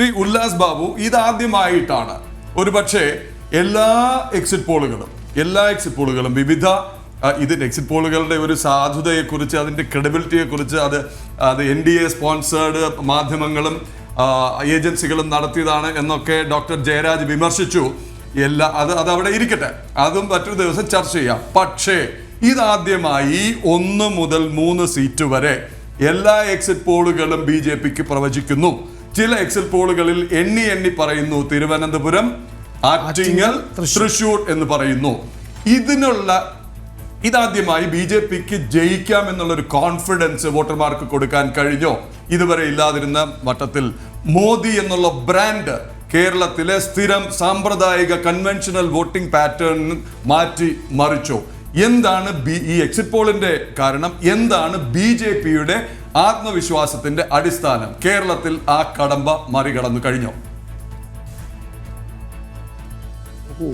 ശ്രീ ഉല്ലാസ് ബാബു ഇതാദ്യമായിട്ടാണ്. ഒരുപക്ഷെ എല്ലാ എക്സിറ്റ് പോളുകളും എല്ലാ എക്സിറ്റ് പോളുകളും വിവിധ ഇതിന്റെ എക്സിറ്റ് പോളുകളുടെ ഒരു സാധുതയെക്കുറിച്ച് അതിന്റെ ക്രെഡിബിലിറ്റിയെക്കുറിച്ച് അത് അത് എൻ ഡി എ സ്പോൺസേഡ് മാധ്യമങ്ങളും ഏജൻസികളും നടത്തിയതാണ് എന്നൊക്കെ ഡോക്ടർ ജയരാജ് വിമർശിച്ചു. എല്ലാ അത് അത് അവിടെ ഇരിക്കട്ടെ. അതും മറ്റൊരു ദിവസം ചർച്ച ചെയ്യാം. പക്ഷേ ഇതാദ്യമായി ഒന്ന് മുതൽ മൂന്ന് സീറ്റ് വരെ എല്ലാ എക്സിറ്റ് പോളുകളും ബി ജെ പിക്ക് പ്രവചിക്കുന്നു. ചില എക്സിറ്റ് പോളുകളിൽ എണ്ണി എണ്ണി പറയുന്നു തിരുവനന്തപുരം ആറ്റിങ്ങൽ തൃശൂർ എന്ന് പറയുന്നു. ഇതിനുള്ള ഇതാദ്യമായി ബി ജെ പിക്ക് ജയിക്കാം എന്നുള്ളൊരു കോൺഫിഡൻസ് വോട്ടർമാർക്ക് കൊടുക്കാൻ കഴിഞ്ഞോ? ഇതുവരെ ഇല്ലാതിരുന്ന വട്ടത്തിൽ മോദി എന്നുള്ള ബ്രാൻഡ് കേരളത്തിലെ സ്ഥിരം സാമ്പ്രദായിക കൺവെൻഷണൽ വോട്ടിംഗ് പാറ്റേൺ മാറ്റി മറിച്ചു. എന്താണ് ബി ഈ എക്സിറ്റ് പോളിന്റെ കാരണം? എന്താണ് ബി ജെ പിയുടെ ആത്മവിശ്വാസത്തിന്റെ അടിസ്ഥാനം കേരളത്തിൽ ആ കടമ്പ മറികടന്നു കഴിഞ്ഞു.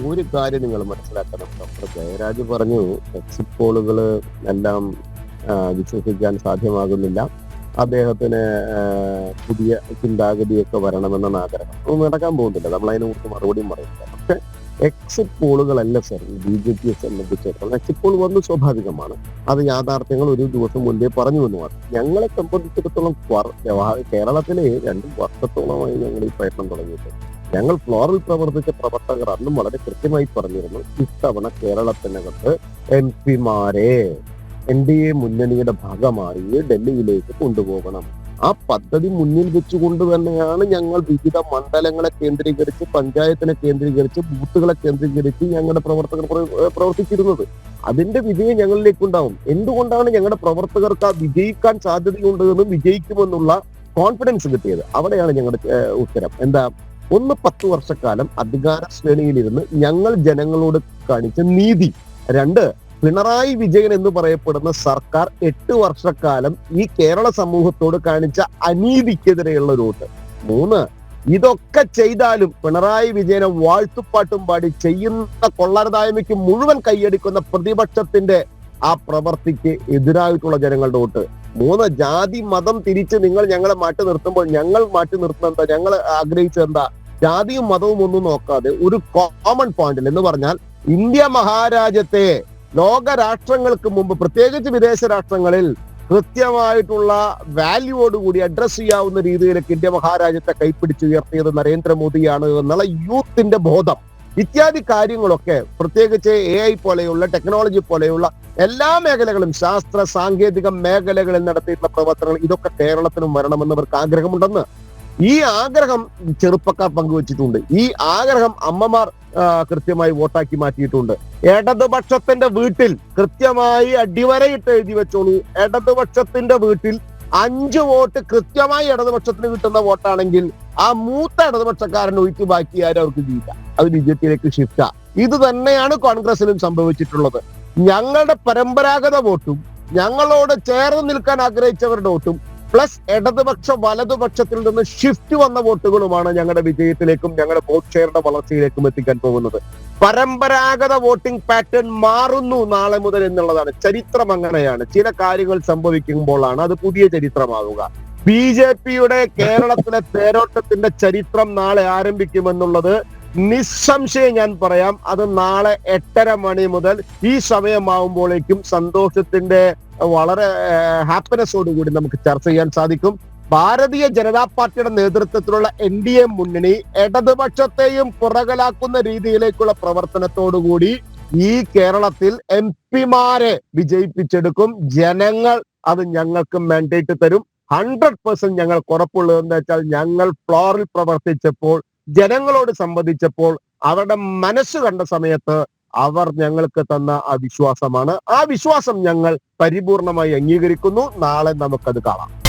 ഒരു കാര്യം നിങ്ങൾ മനസ്സിലാക്കണം. ഡോക്ടർ ജയരാജ് പറഞ്ഞു എക്സിറ്റ് പോളുകൾ എല്ലാം വിശ്വസിക്കാൻ സാധ്യമാകുന്നില്ല. അദ്ദേഹത്തിന് പുതിയ ചിന്താഗതിയൊക്കെ വരണമെന്നാണ് ആഗ്രഹം. നടക്കാൻ പോകുന്നില്ല. നമ്മൾ അതിനെക്കുറിച്ച് മറുപടിയും പറയുന്നില്ല. പക്ഷെ എക്സിറ്റ് പോളുകളല്ല സർ ബി ജെ പിയെ സംബന്ധിച്ചിടത്തോളം എക്സിറ്റ് പോൾ വന്നു സ്വാഭാവികമാണ്. അത് യാഥാർത്ഥ്യങ്ങൾ ഒരു ദിവസം മുൻപേ പറഞ്ഞു എന്നുമാണ് ഞങ്ങളെ സംബന്ധിച്ചിടത്തോളം കേരളത്തിലെ രണ്ട് വർഷത്തോളമായി ഞങ്ങൾ ഈ പ്രയത്നം തുടങ്ങിയിട്ട്. ഞങ്ങൾ ഫ്ലോറിൽ പ്രവർത്തിച്ച പ്രവർത്തകർ അന്നും വളരെ കൃത്യമായി പറഞ്ഞിരുന്നു ഇത്തവണ കേരളത്തിനകത്ത് എം പിമാരെ എൻ ഡി എ മുന്നണിയുടെ ഭാഗമായി ഡൽഹിയിലേക്ക് കൊണ്ടുപോകണം. ആ പദ്ധതി മുന്നിൽ വെച്ചുകൊണ്ട് തന്നെയാണ് ഞങ്ങൾ വിവിധ മണ്ഡലങ്ങളെ കേന്ദ്രീകരിച്ച് പഞ്ചായത്തിനെ കേന്ദ്രീകരിച്ച് ബൂത്തുകളെ കേന്ദ്രീകരിച്ച് ഞങ്ങളുടെ പ്രവർത്തകർ പ്രവർത്തിച്ചിരുന്നത്. അതിന്റെ വിജയം ഞങ്ങളിലേക്ക് ഉണ്ടാവും എന്തുകൊണ്ടാണ് ഞങ്ങളുടെ പ്രവർത്തകർക്ക് ആ വിജയിക്കാൻ സാധ്യതയുണ്ട് എന്നും വിജയിക്കുമെന്നുള്ള കോൺഫിഡൻസ് കിട്ടിയത്? അവിടെയാണ് ഞങ്ങളുടെ ഉത്തരം. എന്താ? ഒന്ന് പത്ത് വർഷക്കാലം അധികാര ശ്രേണിയിലിരുന്ന് ഞങ്ങൾ ജനങ്ങളോട് കാണിച്ച നീതി. രണ്ട് പിണറായി വിജയൻ എന്ന് പറയപ്പെടുന്ന സർക്കാർ എട്ട് വർഷക്കാലം ഈ കേരള സമൂഹത്തോട് കാണിച്ച അനീതിക്കെതിരെയുള്ള വോട്ട്. മൂന്ന് ഇതൊക്കെ ചെയ്താലും പിണറായി വിജയനെ വാഴ്ത്തുപ്പാട്ടും പാടി ചെയ്യുന്ന കൊള്ളരുതായ്മയ്ക്ക് മുഴുവൻ കൈയടിക്കുന്ന പ്രതിപക്ഷത്തിന്റെ ആ പ്രവർത്തിക്ക് എതിരായിട്ടുള്ള ജനങ്ങളുടെ വോട്ട്. മൂന്ന് ജാതി മതം തിരിച്ച് നിങ്ങൾ ഞങ്ങളെ മാറ്റി നിർത്തുമ്പോൾ ഞങ്ങൾ മാറ്റി നിർത്തുന്നത് എന്താ ഞങ്ങൾ ആഗ്രഹിച്ചത് എന്താ? ജാതിയും മതവും ഒന്നും നോക്കാതെ ഒരു കോമൺ പോയിന്റിൽ എന്ന് പറഞ്ഞാൽ ഇന്ത്യ മഹാരാജ്യത്തെ ലോക രാഷ്ട്രങ്ങൾക്ക് മുമ്പ് പ്രത്യേകിച്ച് വിദേശ രാഷ്ട്രങ്ങളിൽ കൃത്യമായിട്ടുള്ള വാല്യൂയോടുകൂടി അഡ്രസ് ചെയ്യാവുന്ന രീതിയിലേക്ക് ഇന്ത്യ മഹാരാജ്യത്തെ കൈപ്പിടിച്ചുയർത്തിയത് നരേന്ദ്രമോദിയാണ് എന്നുള്ള യൂത്തിന്റെ ബോധം. ഇത്യാദി കാര്യങ്ങളൊക്കെ പ്രത്യേകിച്ച് എ ഐ പോലെയുള്ള ടെക്നോളജി പോലെയുള്ള എല്ലാ മേഖലകളും ശാസ്ത്ര സാങ്കേതിക മേഖലകളിൽ നടത്തിയിട്ടുള്ള പ്രവർത്തനങ്ങൾ ഇതൊക്കെ കേരളത്തിനും വരണമെന്ന് അവർക്ക് ആഗ്രഹമുണ്ടെന്ന് ഈ ആഗ്രഹം ചെറുപ്പക്കാർ പങ്കുവച്ചിട്ടുണ്ട്. ഈ ആഗ്രഹം അമ്മമാർ കൃത്യമായി വോട്ടാക്കി മാറ്റിയിട്ടുണ്ട്. ഇടതുപക്ഷത്തിന്റെ വീട്ടിൽ കൃത്യമായി അടിവരയിട്ട് എഴുതി വെച്ചോളൂ. ഇടതുപക്ഷത്തിന്റെ വീട്ടിൽ അഞ്ച് വോട്ട് കൃത്യമായി ഇടതുപക്ഷത്തിന് കിട്ടുന്ന വോട്ടാണെങ്കിൽ ആ മൂത്ത ഇടതുപക്ഷക്കാരൻ ഒഴിച്ച് ബാക്കി ആരും അവർക്ക് ചെയ്യില്ല അത് ബി ജെ പിയിലേക്ക് ഷിഫ്റ്റാ ഇത് തന്നെയാണ് കോൺഗ്രസിലും സംഭവിച്ചിട്ടുള്ളത്. ഞങ്ങളുടെ പരമ്പരാഗത വോട്ടും ഞങ്ങളോട് ചേർന്ന് നിൽക്കാൻ ആഗ്രഹിച്ചവരുടെ വോട്ടും പ്ലസ് ഇടതുപക്ഷ വലതുപക്ഷത്തിൽ നിന്ന് ഷിഫ്റ്റ് വന്ന വോട്ടുകളുമാണ് ഞങ്ങളുടെ വിജയത്തിലേക്കും ഞങ്ങളുടെ വോട്ട് ഷെയറിന്റെ വളർച്ചയിലേക്കും എത്തിക്കാൻ പോകുന്നത്. പരമ്പരാഗത വോട്ടിംഗ് പാറ്റേൺ മാറുന്നു നാളെ മുതൽ എന്നുള്ളതാണ്. ചരിത്രം അങ്ങനെയാണ്. ചില കാര്യങ്ങൾ സംഭവിക്കുമ്പോഴാണ് അത് പുതിയ ചരിത്രമാവുക. ബി ജെ പിയുടെ കേരളത്തിലെ തേരോട്ടത്തിന്റെ ചരിത്രം നാളെ ആരംഭിക്കുമെന്നുള്ളത് നിസ്സംശയം ഞാൻ പറയാം അത് നാളെ എട്ടര മണി മുതൽ ഈ സമയമാവുമ്പോഴേക്കും സന്തോഷത്തിന്റെ വളരെ ഹാപ്പിനെസ്സോടുകൂടി നമുക്ക് ചർച്ച ചെയ്യാൻ സാധിക്കും. ഭാരതീയ ജനതാ പാർട്ടിയുടെ നേതൃത്വത്തിലുള്ള എൻ ഡി എ മുന്നണി ഇടതുപക്ഷത്തെയും പുറകലാക്കുന്ന രീതിയിലേക്കുള്ള പ്രവർത്തനത്തോടുകൂടി ഈ കേരളത്തിൽ എം പിമാരെ വിജയിപ്പിച്ചെടുക്കും. ജനങ്ങൾ അത് ഞങ്ങൾക്ക് മാൻഡേറ്റ് തരും. ഹൺഡ്രഡ് പെർസെന്റ് ഞങ്ങൾക്ക് ഉറപ്പുള്ളത് എന്താ വെച്ചാൽ ഞങ്ങൾ ഫ്ലോറിൽ പ്രവർത്തിച്ചപ്പോൾ ജനങ്ങളോട് സംബന്ധിച്ചപ്പോൾ അവരുടെ മനസ്സ് കണ്ട സമയത്ത് അവർ ഞങ്ങൾക്ക് തന്ന ആ വിശ്വാസമാണ് ആ വിശ്വാസം ഞങ്ങൾ പരിപൂർണമായി അംഗീകരിക്കുന്നു. നാളെ നമുക്കത് കാണാം.